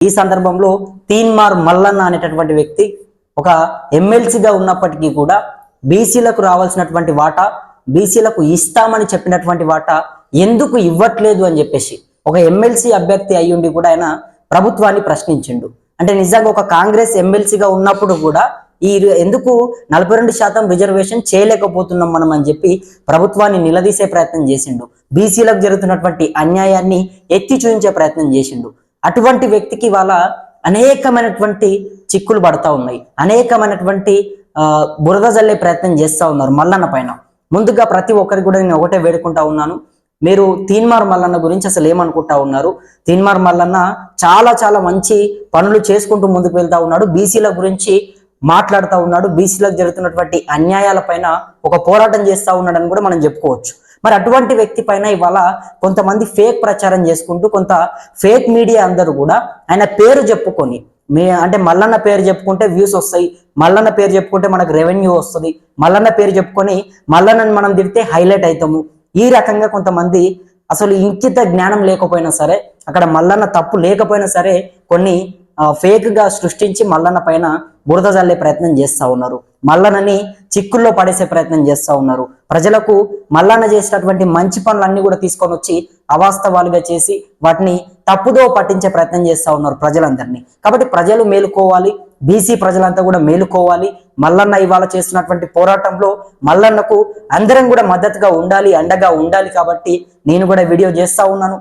ఈ సందర్భంలో తీన్మార్ మల్లన్న అనేటటువంటి వ్యక్తి ఒక ఎమ్మెల్సీగా ఉన్నప్పటికీ కూడా బీసీలకు రావాల్సినటువంటి వాటా బీసీలకు ఇస్తామని చెప్పినటువంటి వాటా ఎందుకు ఇవ్వట్లేదు అని చెప్పేసి ఒక ఎమ్మెల్సీ అభ్యర్థి అయ్యుండి కూడా ఆయన ప్రభుత్వాన్ని ప్రశ్నించిండు. అంటే నిజంగా ఒక కాంగ్రెస్ ఎమ్మెల్సీగా ఉన్నప్పుడు కూడా ఈ ఎందుకు నలభై రెండు శాతం రిజర్వేషన్ చేయలేకపోతున్నాం మనం అని చెప్పి ప్రభుత్వాన్ని నిలదీసే ప్రయత్నం చేసిండు. బీసీలకు జరుగుతున్నటువంటి అన్యాయాన్ని ఎత్తి చూపించే ప్రయత్నం చేసిండు. అటువంటి వ్యక్తికి వాళ్ళ అనేకమైనటువంటి చిక్కులు పడతా ఉన్నాయి. అనేకమైనటువంటి బురద జల్లే ప్రయత్నం చేస్తూ ఉన్నారు మల్లన్న పైన. ముందుగా ప్రతి ఒక్కరికి కూడా నేను ఒకటే వేడుకుంటా ఉన్నాను. మీరు తీన్మార్ మల్లన్న గురించి అసలు ఏమనుకుంటా ఉన్నారు? తీన్మార్ మల్లన్న చాలా చాలా మంచి పనులు చేసుకుంటూ ముందుకు వెళ్తా ఉన్నాడు. బీసీల గురించి మాట్లాడుతూ ఉన్నాడు. బీసీలకు జరుగుతున్నటువంటి అన్యాయాల పైన ఒక పోరాటం చేస్తూ ఉన్నాడని కూడా మనం చెప్పుకోవచ్చు. మరి అటువంటి వ్యక్తి పైన ఇవాళ కొంతమంది ఫేక్ ప్రచారం చేసుకుంటూ కొంత ఫేక్ మీడియా అందరూ కూడా ఆయన పేరు చెప్పుకొని మీ అంటే మల్లన్న పేరు చెప్పుకుంటే వ్యూస్ వస్తాయి మల్లన్న పేరు చెప్పుకుంటే మనకు రెవెన్యూ వస్తుంది మల్లన్న పేరు చెప్పుకొని మల్లన్నని మనం తిడితే హైలైట్ అవుతాము. ఈ రకంగా కొంతమంది అసలు ఇంకిత జ్ఞానం లేకపోయినా సరే అక్కడ మల్లన్న తప్పు లేకపోయినా సరే కొన్ని ఫేక్గా సృష్టించి మల్లన్న పైన బురద జల్లే ప్రయత్నం చేస్తా ఉన్నారు. మల్లన్నని చిక్కుల్లో పడేసే ప్రయత్నం చేస్తూ ఉన్నారు. ప్రజలకు మల్లన్న చేసినటువంటి మంచి పనులన్నీ కూడా తీసుకొని వచ్చి అవాస్తవాలుగా చేసి వాటిని తప్పుదో పట్టించే ప్రయత్నం చేస్తూ ఉన్నారు ప్రజలందరినీ. కాబట్టి ప్రజలు మేలుకోవాలి బీసీ ప్రజలంతా కూడా మేలుకోవాలి. మల్లన్న ఇవాళ చేస్తున్నటువంటి పోరాటంలో మల్లన్నకు అందరం కూడా మద్దతుగా ఉండాలి అండగా ఉండాలి కాబట్టి నేను కూడా వీడియో చేస్తా ఉన్నాను.